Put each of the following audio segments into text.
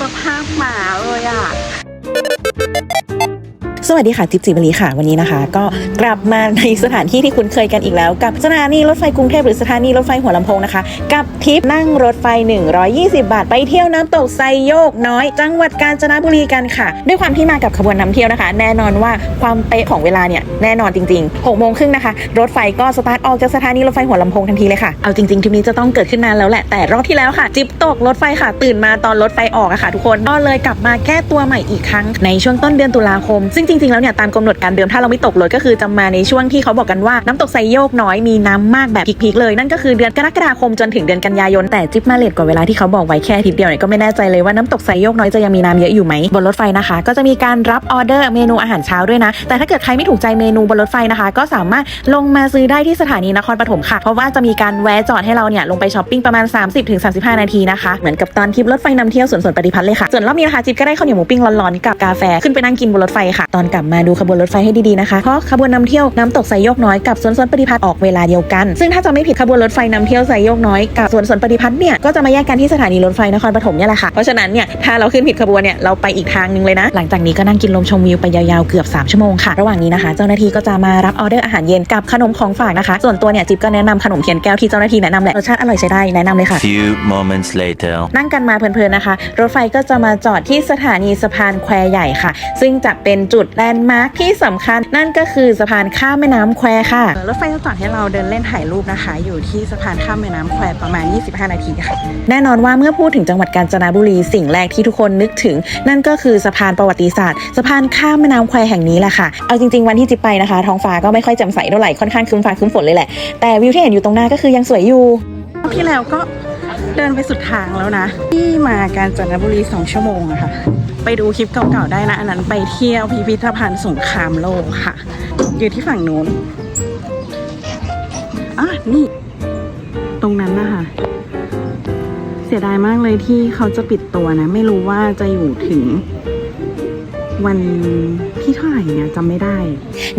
สภาพหมาเลยอะ สวัสดีค่ะจิ๊บจิบลีค่ะวันนี้นะคะ ก็กลับมาในสถานที่ที่คุ้นเคยกันอีกแล้ว กับสถานีรถไฟกรุงเทพหรือสถานีรถไฟหัวลำโพงนะคะ กับทริปนั่งรถไฟ 120 บาท ไปเที่ยวน้ำตกไซโยกน้อย จังหวัดกาญจนบุรีกันค่ะ ด้วยความที่มากับขบวนนำเที่ยวนะคะ แน่นอนว่าความเป๊ะของเวลาเนี่ยแน่นอนจริงๆ6โมงครึ่งนะคะ รถไฟก็สตาร์ทออกจากสถานีรถไฟหัวลำโพงทันทีเลยค่ะเอาจริงๆทริปนี้จะต้องเกิดขึ้นนานแล้วแหละแต่รอบที่แล้วค่ะ จิ๊บตกรถไฟค่ะตื่นมาตอนรถไฟออกอะค่ะ ทุกคนก็เลยกลับมาแก้ตัวใหม่อีกครั้งในช่วงต้นเดือนตุลาคมซึ่งจริงๆแล้วเนี่ยตามกำหนดการเดิมถ้าเราไม่ตกรถก็คือจะมาในช่วงที่เขาบอกกันว่าน้ำตกไซโยกน้อยมีน้ำมากแบบพีคๆเลย นั่นก็คือเดือนกรกฎาคมจนถึงเดือนกันยายนแต่จิ๊บมาเลทกว่าเวลาที่เขาบอกไว้แค่ทิตย์เดียวเนี่ยก็ไม่แน่ใจเลยว่าน้ำตกไซโยกน้อยจะยังมีน้ำเยอะอยู่ไหมบนรถไฟนะคะ ก็จะมีการรับออเดอร์เมนูอาหารเช้าด้วยนะ แต่ถ้าเกิดใครไม่ถูกใจเมนูบนรถไฟนะคะ ก็สามารถลงมาซื้อได้ที่สถานีนครปฐมค่ะ เพราะว่าจะมีการแวะจอดให้เราเนี่ยลงไปช้อปปิ้งประมาณ 30-35 นาทีนะคะเหมือนกับตอนทริปรถไฟนำเที่ยวสวนสวนปฏิพัฒน์เลยค่ะส่วนรอบนี้นะคะจิ๊บก็ได้ข้าวเหนียวหมูปิ้งร้อนๆกับกาแฟขึ้นไปนั่งกินบนรถไฟค่ะตอนกลับมาดูขบวนรถไฟให้ดีๆนะคะ เพราะขบวนนำเที่ยวน้ำตกไซโยกน้อยกับสวนสวนปฏิพัฒน์ออกเวลาเดียวกัน ซึ่งถ้าจะไม่ผิดขบวนรถไฟนำเที่ยวไซโยกน้อยกับสวนสวนปฏิพัฒน์เนี่ยก็จะมาแยกกันที่สถานีรถไฟนครปฐมเนี่ยแหละค่ะ เพราะฉะนั้นเนี่ยถ้าเราขึ้นผิดขบวนเนี่ยเราไปอีกทางหนึงเลยนะ หลังจากนี้ก็นั่งกินลมชมวิวไปยาวๆเกือบ 3 ชั่วโมงค่ะ ระหว่างนี้นะคะ เจ้าหน้าที่ก็จะมารับออเดอร์อาหารเย็นกับขนมของฝากนะคะ ส่วนตัวเนี่ยจิ๊บก็แนะนำขนมเทียนแก้วที่เจ้าหน้าที่แนะนำแหละรสชาติอร่อยใช้ได้แนะนำเลยค่ะ Few moments later. นั่งกันมาเพลินๆนะคะ รถไฟก็จะมาจอดที่สถานีสะพานแควใหญ่ค่ะ ซึ่งจะเป็นจุดแลนด์มาร์คที่สำคัญ นั่นก็คือสะพานข้ามแม่น้ำแควค่ะรถไฟจะจอดให้เราเดินเล่นถ่ายรูปนะคะ อยู่ที่สะพานข้ามแม่น้ำแควประมาณ 25 นาทีค่ะ แน่นอนว่าเมื่อพูดถึงจังหวัดกาญจนบุรีสิ่งแรกที่ทุกคนนึกถึง นั่นก็คือสะพานประวัติศาสตร์สะพานข้ามแม่น้ำแควแห่งนี้แหละค่ะเอาจริง ๆวันที่จิบไปนะคะ ท้องฟ้าก็ไม่ค่อยแจ่มใสเท่าไหร่ค่อนข้างครึ้มฟ้าครึ้มฝนเลยแหละแต่วิวที่เห็นอยู่ตรงหน้าก็คือยังสวยอยู่รอบที่แล้วก็เดินไปสุดทางแล้วนะ ที่มาการจนบุรี2ชั่วโมงอะค่ะ ไปดูคลิปเก่าๆได้นะ อันนั้นไปเที่ยวพิพิธภัณฑ์สงครามโลกค่ะ อยู่ที่ฝั่งนู้นอะนี่ ตรงนั้นนะคะ เสียดายมากเลยที่เขาจะปิดตัวนะ ไม่รู้ว่าจะอยู่ถึง วันที่เท่าไหร่เนี่ยจำไม่ได้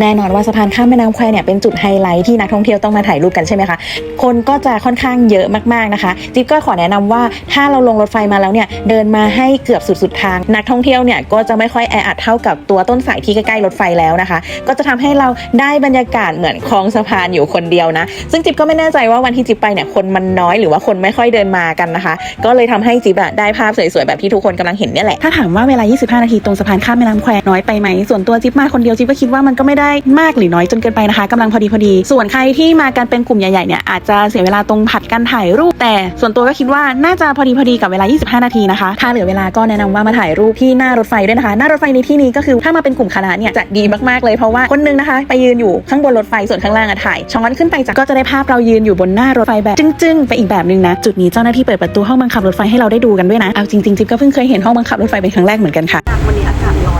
แน่นอนว่าสะพานข้ามแม่น้ำแควเนี่ยเป็นจุดไฮไลท์ที่นักท่องเที่ยวต้องมาถ่ายรูปกันใช่ไหมคะ คนก็จะค่อนข้างเยอะมากๆนะคะ จิ๊บก็ขอแนะนำว่าถ้าเราลงรถไฟมาแล้วเนี่ยเดินมาให้เกือบสุดสุดทาง นักท่องเที่ยวเนี่ยก็จะไม่ค่อยแออัดเท่ากับตัวต้นสายที่ใกล้ๆรถไฟแล้วนะคะ ก็จะทำให้เราได้บรรยากาศเหมือนคลองสะพานอยู่คนเดียวนะ ซึ่งจิ๊บก็ไม่แน่ใจว่าวันที่จิ๊บไปเนี่ยคนมันน้อยหรือว่าคนไม่ค่อยเดินมากันนะคะ ก็เลยทำให้จิ๊บอะได้ภาพสวยๆแบบที่ทุกคนกำลังเห็นเนี่ยแหละถ้าถามว่าเวลา 25 นาทีตรงสะพานข้ามแม่น้ำแควน้อยไปไหมส่วนตัวจิ๊บมาคนเดียวจิ๊บก็คิดว่ามันก็ไม่ได้มากหรือน้อยจนเกินไปนะคะกำลังพอดีพอดี ส่วนใครที่มากันเป็นกลุ่มใหญ่ๆเนี่ยอาจจะเสียเวลาตรงผัดกันถ่ายรูป แต่ส่วนตัวก็คิดว่าน่าจะพอดีพอดีกับเวลา 25 นาทีนะคะ ถ้าเหลือเวลาก็แนะนำว่ามาถ่ายรูปที่หน้ารถไฟด้วยนะคะ หน้ารถไฟในที่นี้ก็คือถ้ามาเป็นกลุ่มคณะเนี่ยจะดีมากๆเลยเพราะว่าคนนึงนะคะ ไปยืนอยู่ข้างบนรถไฟส่วนข้างล่างอะถ่ายช้อนขึ้นไปจากก็จะได้ภาพเรายืนอยู่บนหน้ารถไฟแบบจึ้งๆไปอีกแบบนึงนะจุดนี้เจ้าหน้าที่เปิดประตูห้องบังคับรถไฟให้เราได้ดูกันด้วยนะเอาจริงๆจิ๊บก็เพิ่งเคยเห็นห้องบังคับรถไฟเป็นครั้งแรกเหมือนกันค่ะวันนี้อากาศร้อน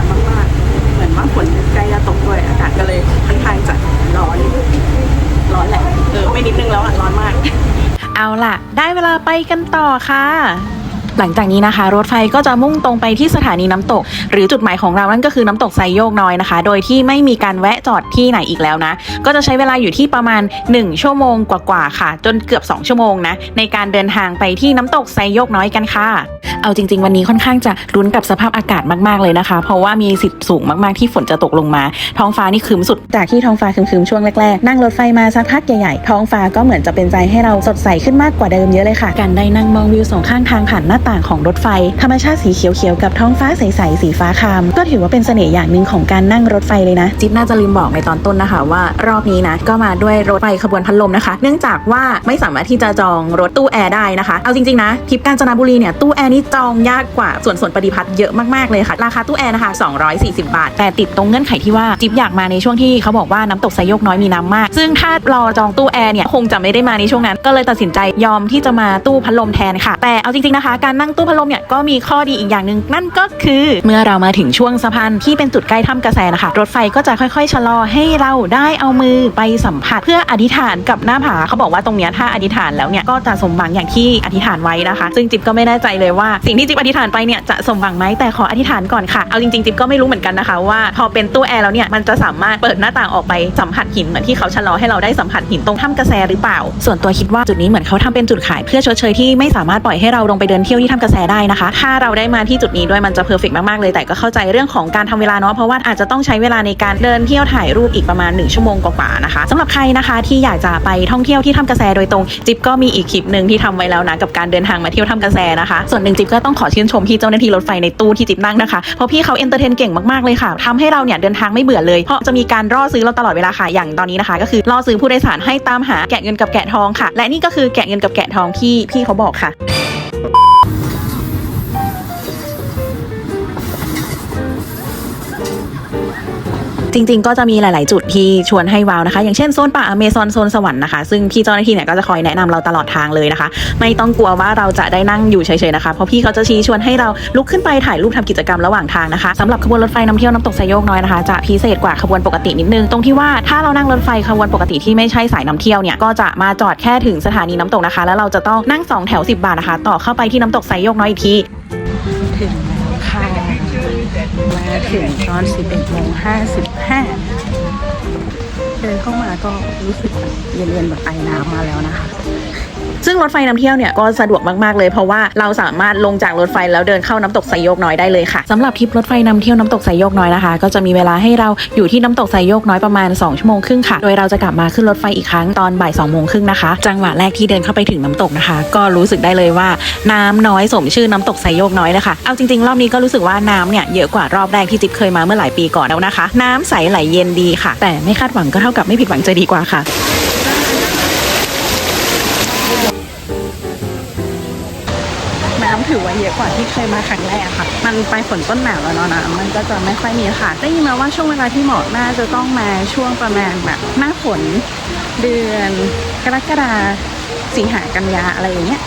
เอาล่ะ ได้เวลาไปกันต่อค่ะ หลังจากนี้นะคะ รถไฟก็จะมุ่งตรงไปที่สถานีน้ำตก หรือจุดหมายของเรานั่นก็คือน้ำตกไซโยกน้อยนะคะ โดยที่ไม่มีการแวะจอดที่ไหนอีกแล้วนะ ก็จะใช้เวลาอยู่ที่ประมาณ 1 ชั่วโมงกว่าๆค่ะ จนเกือบ 2 ชั่วโมงนะในการเดินทางไปที่น้ำตกไซโยกน้อยกันค่ะ เอาจริง ๆ วันนี้ค่อนข้างจะรุ้นกับสภาพอากาศมากๆเลยนะคะ เพราะว่ามีสิทธิ์สูงมากๆที่ฝนจะตกลงมา ท้องฟ้านี่ครึ้มสุดจากที่ท้องฟ้าครึ้มๆช่วงแรกๆนั่งรถไฟมาสักพักใหญ่ๆท้องฟ้าก็เหมือนจะเป็นใจให้เราสดใสขึ้นมากกว่าเดิมเยอะเลยค่ะการได้นั่งมองวิวสองข้างทางผ่านหน้าต่างของรถไฟ ธรรมชาติสีเขียวๆกับท้องฟ้าใสๆสีฟ้าคราม ก็ถือว่าเป็นเสน่ห์อย่างหนึ่งของการนั่งรถไฟเลยนะ จิ๊บน่าจะลืมบอกในตอนต้นนะคะ ว่ารอบนี้นะก็มาด้วยรถไฟขบวนพัดลมนะคะ เนื่องจากว่าไม่สามารถที่จะจองรถตู้แอร์ได้นะคะ เอาจริงๆนะทริปกาญจนบุรีเนี่ยตู้แอร์นี่จองยากกว่าส่วนส่วนปฏิพัฒน์เยอะมากๆเลยค่ะ ราคาตู้แอร์นะคะ 240 บาท แต่ติดตรงเงื่อนไขที่ว่าจิ๊บอยากมาในช่วงที่เขาบอกว่าน้ำตกไซโยกน้อยมีน้ำมาก ซึ่งถ้ารอจองตู้แอร์เนี่ยคงจะไม่ได้มาในช่วงนั้น ก็เลยตัดสินใจยอมที่จะมาตู้พัดลมแทนค่ะ แต่เอาจริงๆนะคะการนั่งตู้พัดลมเนี่ยก็มีข้อดีอีกอย่างหนึ่งนั่นก็คือ เมื่อเรามาถึงช่วงสะพานที่เป็นจุดใกล้ถ้ำกระแสนะคะ รถไฟก็จะค่อยๆชะลอให้เราได้เอามือไปสัมผัส เพื่ออธิษฐานกับหน้าผาเขาบอกว่าตรงเนี้ยถ้าอธิษฐานแล้วเนี่ยก็จะสมหวังอย่างที่อธิษฐานไว้นะคะ ซึ่งจิ๊บก็ไม่แน่ใจเลยว่า สิ่งที่จิ๊บอธิษฐานไปเนี่ยจะสมหวังไหมแต่ขออธิษฐานก่อนค่ะเอาจริงๆจิ๊บก็ไม่รู้เหมือนกันนะคะว่าพอเป็นตู้แอร์แล้วเนี่ยมันจะสามารถเปิดหน้าต่างออกไปสัมผัสหินเหมือนที่เขาชะลอให้เราได้สัมผัสหินตรงถ้ำกระแสหรือเปล่า ส่วนตัวคิดว่าจุดนี้เหมือนเขาทำเป็นจุดขายเพื่อชดเชยที่ไม่สามารถปล่อยให้เราลงไปเดินเที่ยวที่ถ้ำกระแสได้นะคะ ถ้าเราได้มาที่จุดนี้ด้วยมันจะเพอร์เฟกมากๆเลยแต่ก็เข้าใจเรื่องของการทำเวลาเนาะเพราะว่าอาจจะต้องใช้เวลาในการเดินเที่ยวถ่ายรูปอีกประมาณ 1 ชั่วโมงกว่าๆนะคะสำหรับใครนะคะที่อยากจะไปท่องเที่ยวที่ถ้ำกระแสโดยตรง จิ๊บก็มีอีกคลิปหนึ่งที่ทำไว้แล้วนะกับการเดินทางมาเที่ยวถ้ำกระแสนะคะ ส่วนหนึ่งจิ๊บก็ต้องขอชื่นชมพี่เจ้าหน้าที่รถไฟในตู้ที่จิ๊บนั่งนะคะเพราะพี่เขาเอนเตอร์เทนเก่งมากๆเลยค่ะทำให้เราเนี่ยเดินทางไม่เบื่อเลยเพราะจะมีการร่อซื้อเราตลอดเวลาค่ะอย่างตอนนี้นะคะ ก็คือล่อซื้อผู้โดยสารให้ตามหาแกะเงินกับแกะทองค่ะ และนี่ก็คือแกะเงินกับแกะทองที่พี่เขาบอกค่ะ จริง ๆ ก็จะมีหลาย ๆ จุดที่ชวนให้ว้าวนะคะ อย่างเช่นโซนป่าอเมซอนโซนสวรรค์นะคะ ซึ่งพี่เจ้าหน้าที่เนี่ยก็จะคอยแนะนำเราตลอดทางเลยนะคะ ไม่ต้องกลัวว่าเราจะได้นั่งอยู่เฉย ๆ นะคะ เพราะพี่เขาจะชี้ชวนให้เราลุกขึ้นไปถ่ายรูปทำกิจกรรมระหว่างทางนะคะสำหรับขบวนรถไฟนำเที่ยวน้ำตกไซโยกน้อยนะคะจะพิเศษกว่าขบวนปกตินิดนึงตรงที่ว่าถ้าเรานั่งรถไฟขบวนปกติที่ไม่ใช่สายนำเที่ยวเนี่ยก็จะมาจอดแค่ถึงสถานีน้ำตกนะคะ แล้วเราจะต้องนั่งสองแถว10 บาทนะคะ ต่อเข้าไปที่น้ำตกไซโยกน้อยอีกทีถึง มาถึงตอน11โมง55เดินเข้ามาก็รู้สึกเย็นๆแบบไอน้ำมาแล้วนะคะ ซึ่งรถไฟนำเที่ยวเนี่ยก็สะดวกมากๆเลยเพราะว่าเราสามารถลงจากรถไฟแล้วเดินเข้าน้ำตกไซโยกน้อยได้เลยค่ะสำหรับทริปรถไฟนำเที่ยวน้ำตกไซโยกน้อยนะคะ ก็จะมีเวลาให้เราอยู่ที่น้ำตกไซโยกน้อยประมาณ 2 ชั่วโมงครึ่งค่ะ โดยเราจะกลับมาขึ้นรถไฟอีกครั้งตอนบ่าย2โมงครึ่งนะคะ จังหวะแรกที่เดินเข้าไปถึงน้ำตกนะคะ ก็รู้สึกได้เลยว่าน้ำน้อยสมชื่อน้ำตกไซโยกน้อยนะคะเอาจริงๆ รอบนี้ก็รู้สึกว่าน้ำเนี่ยเยอะกว่ารอบแรกที่จิ๊บเคยมาเมื่อหลายปีก่อนแล้วนะคะ น้ำใสไหลเย็นดีค่ะ แต่ไม่คาดหวังก็เท่ากับไม่ผิดหวังจะดีกว่าค่ะ ถือว่าเยอะกว่าที่เคยมาครั้งแรกค่ะ มันไปฝนต้นหนาวแล้วเนาะนะมันก็จะไม่ค่อยมีค่ะได้ยินมาว่าช่วงเวลาที่เหมาะน่าจะต้องมาช่วงประมาณแบบหน้าฝนเดือนกรกฎา สิงหากันยาอะไรอย่างเงี้ย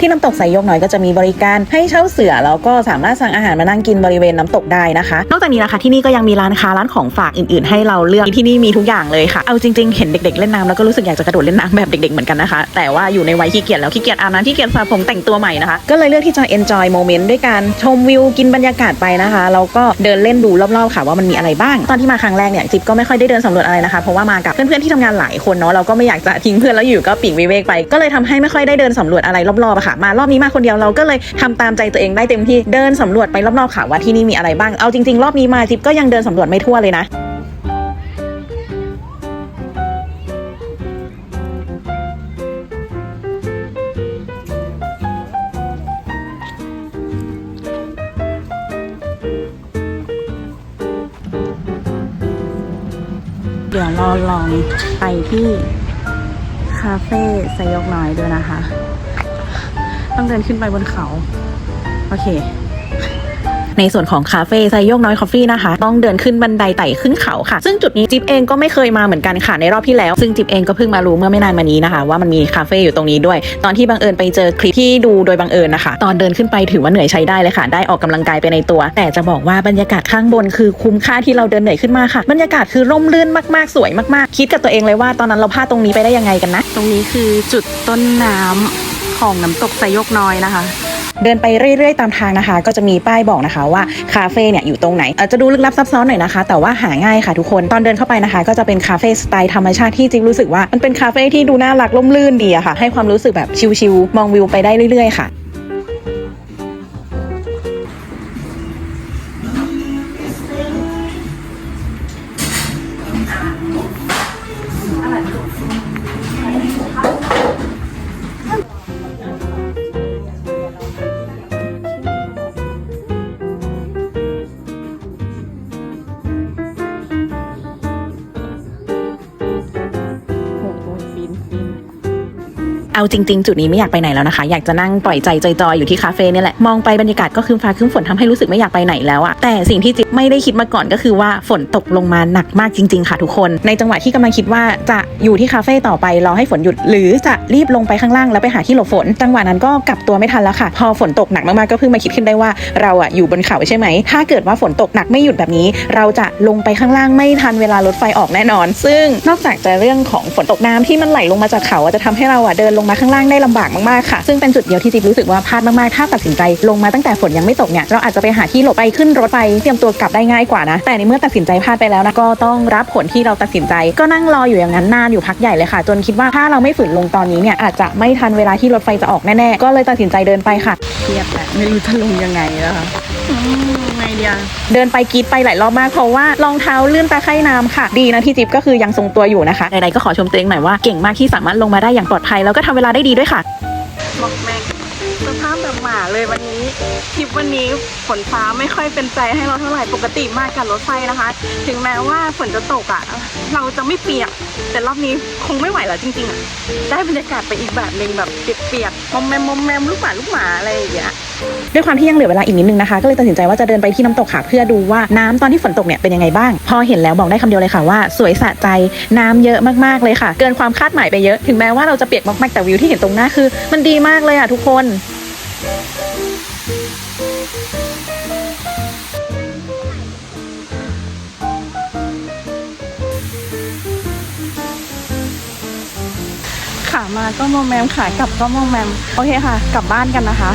ที่น้ำตกไซโยกน้อยก็จะมีบริการให้เช่าเสือแล้วก็สามารถสั่งอาหารมานั่งกินบริเวณน้ำตกได้นะคะ นอกจากนี้นะคะที่นี่ก็ยังมีร้านค้าร้านของฝากอื่นๆ ให้เราเลือกที่นี่มีทุกอย่างเลยค่ะเอาจริงๆเห็นเด็กๆเล่นน้ำแล้วก็รู้สึกอยากจะกระโดดเล่นน้ำแบบเด็กๆเหมือนกันนะคะ แต่ว่าอยู่ในวัยขี้เกียจแล้วขี้เกียจอาบน้ำขี้เกียจสระผมแต่งตัวใหม่นะคะก็เลยเลือกที่จะ enjoy moment ด้วยการชมวิวกินบรรยากาศไปนะคะแล้วก็เดินเล่นดูรอบๆค่ะว่ามันมีอะไรบ้าง ตอนที่มาครั้งแรกเนี่ยจิ๊บก็ไม่ค่อยได้เดินสำรวจอะไรนะคะเพราะว่ามากับเพื่อนๆที่ทำงานหลายคนเนาะเราก็ไม่อยากจะทิ้งเพื่อนแล้วอยู่ก็ปีกวิเวกไปก็เลยทำให้ไม่ค่อยได้เดินสำรวจอะไรรอบๆอะค่ะ มารอบนี้มาคนเดียวเราก็เลยทำตามใจตัวเองได้เต็มที่เดินสำรวจไปรอบๆค่ะว่าที่นี่มีอะไรบ้างเอาจริงๆ รอบนี้มาจิ๊บก็ยังเดินสำรวจไม่ทั่วเลยนะเดี๋ยวเราลองไปที่าเฟ่ไซยกน้อยด้วยนะคะ ต้องเดินขึ้นไปบนเขา โอเค ในส่วนของคาเฟ่ไซโยกน้อยคอฟฟี่นะคะ ต้องเดินขึ้นบันไดไต่ขึ้นเขาค่ะ ซึ่งจุดนี้จิ๊บเองก็ไม่เคยมาเหมือนกันค่ะในรอบที่แล้ว ซึ่งจิ๊บเองก็เพิ่งมารู้เมื่อไม่นานมานี้นะคะ ว่ามันมีคาเฟ่อยู่ตรงนี้ด้วย ตอนที่บังเอิญไปเจอคลิปที่ดูโดยบังเอิญนะคะ ตอนเดินขึ้นไปถือว่าเหนื่อยใช้ได้เลยค่ะ ได้ออกกำลังกายไปในตัว แต่จะบอกว่าบรรยากาศข้างบนคือคุ้มค่าที่เราเดินเหนื่อยขึ้นมาค่ะ บรรยากาศคือร่มรื่นมากๆสวยมากๆ คิดกับตัวเองเลยว่าตอนนั้นเราพลาดตรงนี้ไปได้ยังไงกันนะ ตรงนี้คือจุดต้นน้ำของน้ำตกไซโยกน้อยนะคะ เดินไปเรื่อยๆตามทางนะคะ ก็จะมีป้ายบอกนะคะว่าคาเฟ่เนี่ยอยู่ตรงไหนอาจจะดูลึกลับซับซ้อนหน่อยนะคะ แต่ว่าหาง่ายค่ะทุกคนตอนเดินเข้าไปนะคะ ก็จะเป็นคาเฟ่สไตล์ธรรมชาติที่จิ๊บรู้สึกว่ามันเป็นคาเฟ่ที่ดูน่ารักร่มรื่นดีอะค่ะ ให้ความรู้สึกแบบชิลๆมองวิวไปได้เรื่อยๆค่ะ เอาจริง ๆ จุดนี้ไม่อยากไปไหนแล้วนะคะ อยากจะนั่งปล่อยใจจอยๆอยู่ที่คาเฟ่เนี่ยแหละ มองไปบรรยากาศก็คืมฟ้าคืมฝนทำให้รู้สึกไม่อยากไปไหนแล้วอะแต่สิ่งที่จิ๊บไม่ได้คิดมาก่อนก็คือว่าฝนตกลงมาหนักมากจริง ๆ ค่ะทุกคน ในจังหวะที่กำลังคิดว่าจะอยู่ที่คาเฟ่ต่อไปรอให้ฝนหยุด หรือจะรีบลงไปข้างล่างแล้วไปหาที่หลบฝน จังหวะนั้นก็กลับตัวไม่ทันแล้วค่ะ พอฝนตกหนักมากๆก็เพิ่งมาคิดขึ้นได้ว่าเราอะอยู่บนเขาใช่ไหม ถ้าเกิดว่าฝนตกหนักไม่หยุดแบบนี้ เราจะลงไปข้างล่างไม่ทันเวลารถไฟออกแน่นอน ซึ่งนอกจากจะเรื่องของฝนตกน้ำที่มันไหลลงมาจากเขาจะทำให้เราอะเดินลงมาข้างล่างได้ลำบากมากๆค่ะซึ่งเป็นจุดเดียวที่จิ๊บรู้สึกว่าพลาดมากๆถ้าตัดสินใจลงมาตั้งแต่ฝนยังไม่ตกเนี่ยเราอาจจะไปหาที่หลบไปขึ้นรถไฟเตรียมตัวกลับได้ง่ายกว่านะแต่ในเมื่อตัดสินใจพลาดไปแล้วนะก็ต้องรับผลที่เราตัดสินใจ ก็นั่งรออยู่อย่างนั้นนานอยู่พักใหญ่เลยค่ะ จนคิดว่าถ้าเราไม่ฝืนลงตอนนี้เนี่ยอาจจะไม่ทันเวลาที่รถไฟจะออกแน่ๆก็เลยตัดสินใจเดินไปค่ะเครียดแหละไม่รู้จะลงยังไงแล้วค่ะ เดียเดินไปกรีดไปหลายรอบมากเพราะว่ารองเท้าลื่นตาไข้น้ำค่ะ ดีนะที่จิ๊บก็คือยังทรงตัวอยู่นะคะใดๆก็ขอชมตัวเองหน่อยว่าเก่งมากที่สามารถลงมาได้อย่างปลอดภัยแล้วก็ทำเวลาได้ดีด้วยค่ะบอกแม็กสภาพแบบหมาเลยวันนี้ทริปวันนี้ฝนฟ้าไม่ค่อยเป็นใจให้เราเท่าไหร่ปกติมากกับรถไฟนะคะ ถึงแม้ว่าฝนจะตกอะ่ะ เราจะไม่เปียก แต่รอบนี้คงไม่ไหวแล้วจริงๆอะ่ะได้บรรยากาศไปอีกแบบหนึ่งแบบเปียกๆมอมแมมมอมแมมลูกหมาลูกหมาอะไรอย่างเงี้ย ด้วยความที่ยังเหลือเวลาอีกนิดนึงนะคะ ก็เลยตัดสินใจว่าจะเดินไปที่น้ำตกค่ะ เพื่อดูว่าน้ำตอนที่ฝนตกเนี่ยเป็นยังไงบ้าง พอเห็นแล้วบอกได้คำเดียวเลยค่ะว่าสวยสะใจน้ำเยอะมากๆเลยค่ะ เกินความคาดหมายไปเยอะถึงแม้ว่าเราจะเปียกมากๆแต่วิวที่เห็นตรงหน้าคือ มันดีมากเลยอะทุกคนขามาก็มอมแมมขากลับก็มอมแมมโอเคค่ะ กลับบ้านกันนะคะ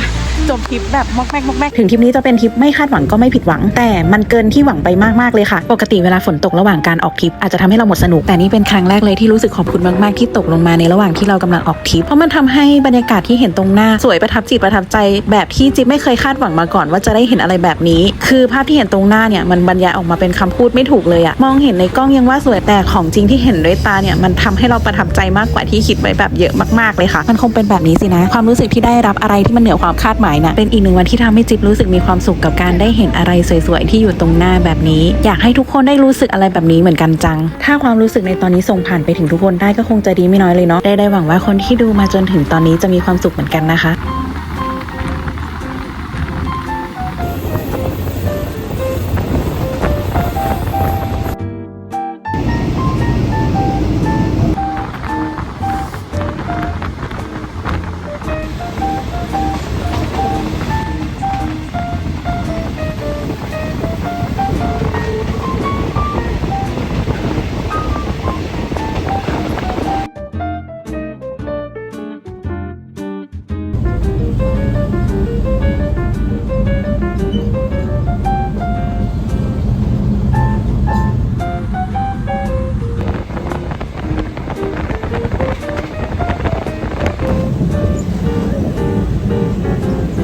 จบทริปแบบมอกแมกมอกแมกถึงทริปนี้จะเป็นทริปไม่คาดหวังก็ไม่ผิดหวัง แต่มันเกินที่หวังไปมากๆเลยค่ะ ปกติเวลาฝนตกระหว่างการออกทริปอาจจะทำให้เราหมดสนุก แต่นี่เป็นครั้งแรกเลยที่รู้สึกขอบคุณมากๆที่ตกลงมาในระหว่างที่เรากำลังออกทริป เพราะมันทำให้บรรยากาศที่เห็นตรงหน้าสวยประทับจิตประทับใจ แบบที่จิ๊บไม่เคยคาดหวังมาก่อน ว่าจะได้เห็นอะไรแบบนี้ คือภาพที่เห็นตรงหน้าเนี่ยมันบรรยายออกมาเป็นคำพูดไม่ถูกเลยอะมองเห็นในกล้องยังว่าสวยแต่ของจริงที่เห็นด้วยตาเนี่ยมันทำให้เราประทับใจมากกว่าที่คิดไว้แบบเยอะมากๆเลยค่ะ มันคงเป็นแบบนี้สินะ ความรู้สึกที่ได้รับอะไรที่มันเหนือความคาดหมายนะเป็นอีกหนึ่งวันที่ทำให้จิ๊บรู้สึกมีความสุขกับการได้เห็นอะไรสวยๆที่อยู่ตรงหน้าแบบนี้ อยากให้ทุกคนได้รู้สึกอะไรแบบนี้เหมือนกันจัง ถ้าความรู้สึกในตอนนี้ส่งผ่านไปถึงทุกคนได้ก็คงจะดีไม่น้อยเลยเนาะได้ได้หวังว่าคนที่ดูมาจนถึงตอนนี้จะมีความสุขเหมือนกันนะคะ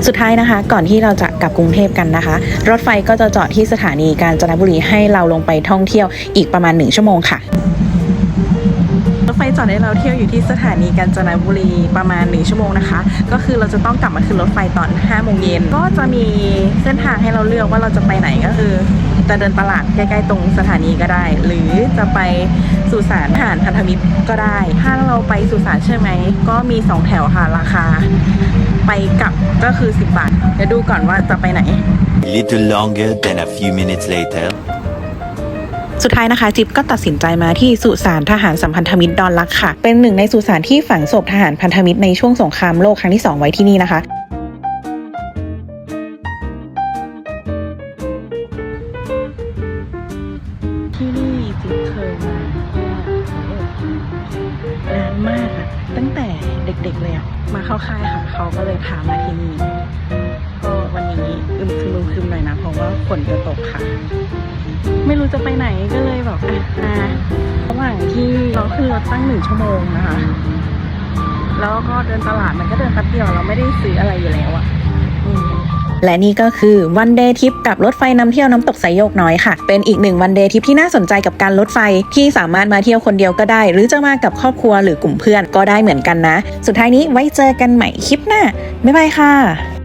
สุดท้ายนะคะ ก่อนที่เราจะกลับกรุงเทพกันนะคะ รถไฟก็จะจอดที่สถานีกาญจนบุรีให้เราลงไปท่องเที่ยวอีกประมาณหนึ่งชั่วโมงค่ะ รถไฟจอดให้เราเที่ยวอยู่ที่สถานีกาญจนบุรีประมาณ 1 ชั่วโมงนะคะ ก็คือเราจะต้องกลับมาขึ้นรถไฟตอน5โมงเย็นก็จะมีเส้นทางให้เราเลือกว่าเราจะไปไหนก็คือ จะเดินตลาดใกล้ๆตรงสถานีก็ได้ หรือจะไปสุสานทหารพันธมิตรก็ได้ ถ้าเราไปสุสานใช่ไหม ก็มี 2 แถวค่ะราคา ไปกลับก็คือ 10 บาท เดี๋ยวดูก่อนว่าจะไปไหน A little longer than a few minutes later. สุดท้ายนะคะจิ๊บก็ตัดสินใจมาที่สุสานทหารสัมพันธมิตรดอนลักค่ะ เป็นหนึ่งในสุสานที่ฝังศพทหารพันธมิตรในช่วงสงครามโลกครั้งที่ 2 ไว้ที่นี่นะคะ เคยมาก็นานมากอะตั้งแต่เด็กๆเลยอะมาเข้าค่ายค่ะ เขาก็เลยพามาที่นี่ ก็วันนี้อึมครึมครึมหน่อยนะ เพราะว่าฝนจะตกค่ะ ไม่รู้จะไปไหนก็เลยแบบอะมาระหว่างที่เราขึ้นรถตั้งหนึ่งชั่วโมงนะคะ แล้วก็เดินตลาดมันก็เดินแป๊บเดียวเราไม่ได้ซื้ออะไรอยู่แล้วอะ และนี่ก็คือวันเดย์ทริปกับรถไฟนำเที่ยวน้ำตกสายโยกน้อยค่ะ เป็นอีกหนึ่งวันเดย์ทริปที่น่าสนใจกับการรถไฟที่สามารถมาเที่ยวคนเดียวก็ได้ หรือจะมากับครอบครัวหรือกลุ่มเพื่อนก็ได้เหมือนกันนะ สุดท้ายนี้ไว้เจอกันใหม่คลิปหน้าบ๊ายบายค่ะ